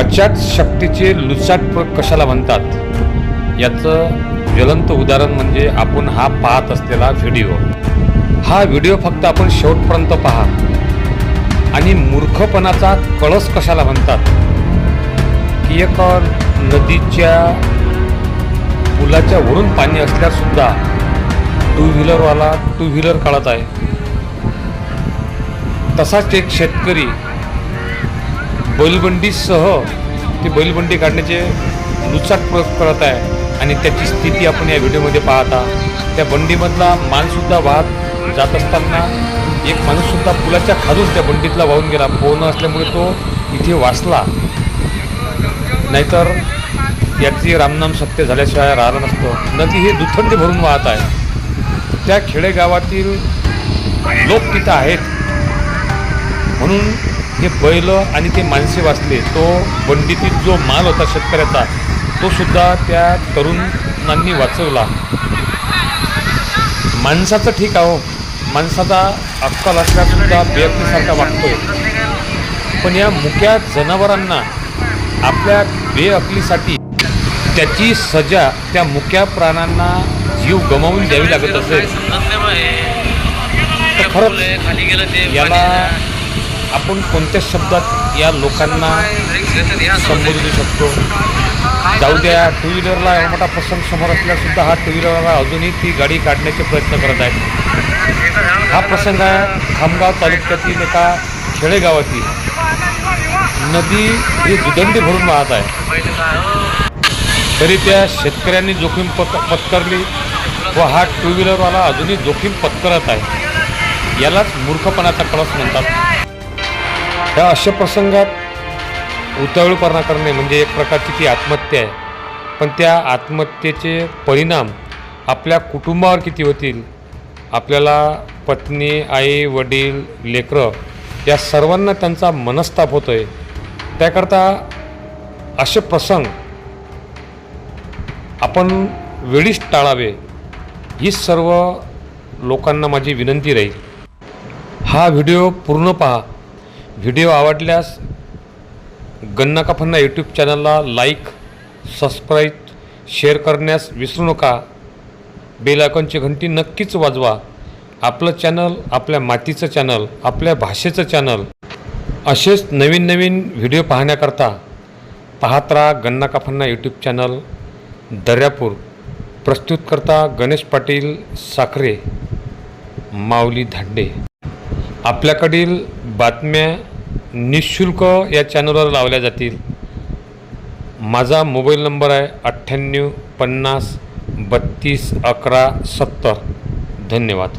अचाट शक्तीचे लुचाट कशाला म्हणतात? याचं ज्वलंत उदाहरण म्हणजे आपण हा पाहत असलेला व्हिडिओ. हा व्हिडिओ फक्त आपण शेवटपर्यंत पहा. आणि मूर्खपणाचा कळस कशाला म्हणतात? की एक नदीच्या पुलाच्या वरून पाणी असल्यासुद्धा टू व्हीलरवाला टू व्हीलर काढत आहे. तसाच एक शेतकरी बैलबंडीसह ते बैलबंडी काढण्याचे लुचाट प्रयोग करत आहे. आणि त्याची स्थिती आपण या व्हिडिओमध्ये पाहता. त्या बंडीमधला मालसुद्धा वाहत जात असताना एक माणूससुद्धा पुलाच्या खालून त्या बंडीतला वाहून गेला. पोहणं असल्यामुळे तो इथे वाचला. नाहीतर याची रामनाम सत्य झाल्याशिवाय राहिलं नसतं. नदी हे दुथंडी भरून वाहत आहे. त्या खेडेगावातील लोक तिथं आहेत. म्हणून हे बैल आणि ते माणसे वाचले तो बंडीतील जो माल होता शेतकऱ्याचा तो सुद्धा त्या तरुणांनी वाचवला. माणसाचं ठीक आहो माणसाचा अक्कल असल्यासुद्धा बेअक्तीसारखा वागतोय. पण या मुक्या जनावरांना आपल्या बेअकलीसाठी त्याची सजा त्या मुक्या प्राण्यांना जीव गमावून द्यावी लागत असेल. तर खरंच याला आपण कोणत्या शब्दात या लोकांना संबोधू शकतो. जाऊ द्या टू व्हीलरला एवढा मोठा प्रसंग समोर असल्यासुद्धा हा टू व्हीलरला अजूनही ती गाडी काढण्याचे प्रयत्न करत आहेत. हा प्रसंग आहे खामगाव तालुक्यातील एका खेडेगावातील नदी ही दुदंडी भरून वाहत आहे. तरी त्या शेतकऱ्यांनी जोखीम पक पत्करली व हा टू व्हीलरवाला अजूनही जोखीम पत्करत आहे. यालाच मूर्खपणाचा कळस म्हणतात. ह्या अशा प्रसंगात उतावळपणा करणे म्हणजे एक प्रकारची ती आत्महत्या आहे. पण त्या आत्महत्येचे परिणाम आपल्या कुटुंबावर किती होतील? आपल्याला पत्नी आई वडील लेकरं या सर्वांना त्यांचा मनस्ताप होतो आहे त्याकरता असे प्रसंग आपण वेळीच टाळावे. ही सर्व लोकांना माझी विनंती राहील. हा व्हिडिओ पूर्ण पहा. व्हिडिओ आवडल्यास गन्ना का फन्ना यूट्यूब चॅनलला लाईक सबस्क्राईब शेअर करण्यास विसरू नका. बेल आयकॉनची घंटी नक्कीच वाजवा. आपलं चॅनल आपल्या मातीचं चॅनल आपल्या भाषेचं चॅनल असेच नवीन नवीन व्हिडिओ पाहण्याकरता पाहत राहा गन्ना का फन्ना यूट्यूब चॅनल दर्यापूर. प्रस्तुतकर्ता गणेश पाटील साखरे माऊली धांडे. आपल्याकडील बातम्या निशुल्क या चॅनलवर लावल्या जातील. माझा मोबाईल नंबर आहे अठ्ठ्याण्णव पन्नास बत्तीस अकरा सत्तर. धन्यवाद.